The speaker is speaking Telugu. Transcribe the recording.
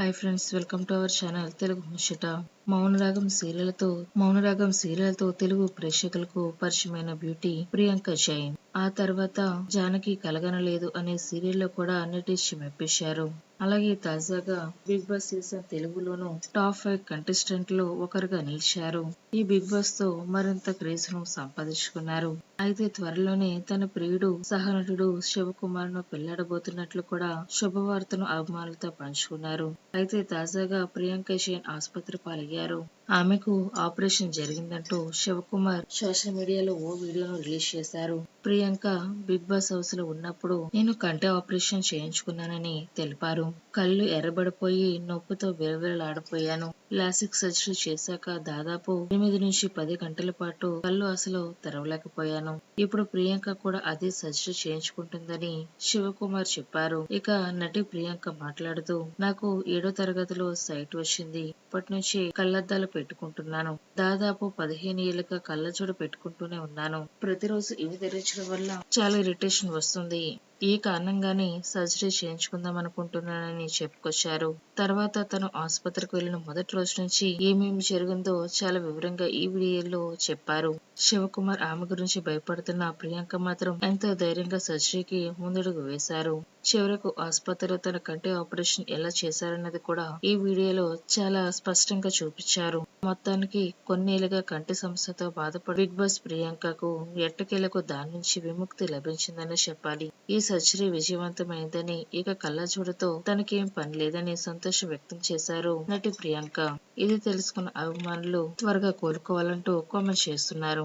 Hi friends welcome to our channel Telugu ముచ్చట మౌనరాగం సీరియల్తో మౌనరాగం సీరియల్తో తెలుగు ప్రేక్షకులకు పరిచయమైన బ్యూటీ ప్రియాంక జైన్. ఆ తర్వాత జానకి కలగనలేదు అనే సీరియల్లో కూడా నటించి మెప్పించారు. అలాగే తాజాగా బిగ్ బాస్ సీజన్ తెలుగులోను టాప్ ఫైవ్ కంటెస్టెంట్లో ఒకరుగా నిలిచారు. ఈ బిగ్ బాస్తో మరింత క్రేజ్ను సంపాదించుకున్నారు. అయితే త్వరలోనే తన ప్రియుడు సహనటుడు శివకుమార్ను పెళ్ళాడబోతున్నట్లు కూడా శుభవార్తను అభిమానులతో పంచుకున్నారు. అయితే తాజాగా ప్రియాంక జైన్ ఆసుపత్రి పాలయ్యారు. ఆమెకు ఆపరేషన్ జరిగిందంటూ శివకుమార్ సోషల్ మీడియాలో ఓ వీడియోను రిలీజ్ చేశారు. ప్రియాంక బిగ్ బాస్ హౌస్లో ఉన్నప్పుడు నేను కంటి ఆపరేషన్ చేయించుకున్నానని తెలిపారు. కళ్ళు ఎర్రబడిపోయి నొప్పితో విరవిరలాడిపోయాను లాసిక్ సర్జరీ చేశాక దాదాపు ఎనిమిది నుంచి పది గంటల పాటు కళ్ళు అసలు తెరవలేకపోయాను. ఇప్పుడు ప్రియాంక కూడా అదే సర్జరీ చేయించుకుంటుందని శివకుమార్ చెప్పారు. ఇక నటి ప్రియాంక మాట్లాడుతూ నాకు ఏడో తరగతిలో సైట్ వచ్చింది. ఇప్పటి నుంచి కళ్ళద్దాలు పెట్టుకుంటున్నాను. దాదాపు పదిహేను ఏళ్ళుగా కళ్ళజోడు పెట్టుకుంటూనే ఉన్నాను. ప్రతిరోజు ఇవి ధరించడం వల్ల చాలా ఇరిటేషన్ వస్తుంది. ఈ కారణంగానే సర్జరీ చేయించుకుందాం అనుకుంటున్నానని చెప్పుకొచ్చారు. తర్వాత తను ఆసుపత్రికి వెళ్ళిన మొదటి రోజు నుంచి ఏమేమి జరిగిందో చాలా వివరంగా ఈ వీడియోలో చెప్పారు. శివకుమార్ ఆమె గురించి భయపడుతున్న ప్రియాంక మాత్రం ఎంతో ధైర్యంగా సర్జరీకి ముందడుగు వేశారు. చివరకు ఆసుపత్రిలో తన కంటి ఆపరేషన్ ఎలా చేశారన్నది కూడా ఈ వీడియోలో చాలా స్పష్టంగా చూపించారు. మొత్తానికి కొన్నేళ్ళుగా కంటి సమస్యతో బాధపడి బిగ్ బాస్ ప్రియాంకకు ఎట్టకేలకు దాని నుంచి విముక్తి లభించిందని చెప్పాలి. ఈ సర్జరీ విజయవంతమైందని ఇక కళ్ళజోడుతో తనకేం పని లేదని సంతోషం వ్యక్తం చేశారు నటి ప్రియాంక. ఇది తెలుసుకున్న అభిమానులు త్వరగా కోలుకోవాలంటూ కామెంట్ చేస్తున్నారు.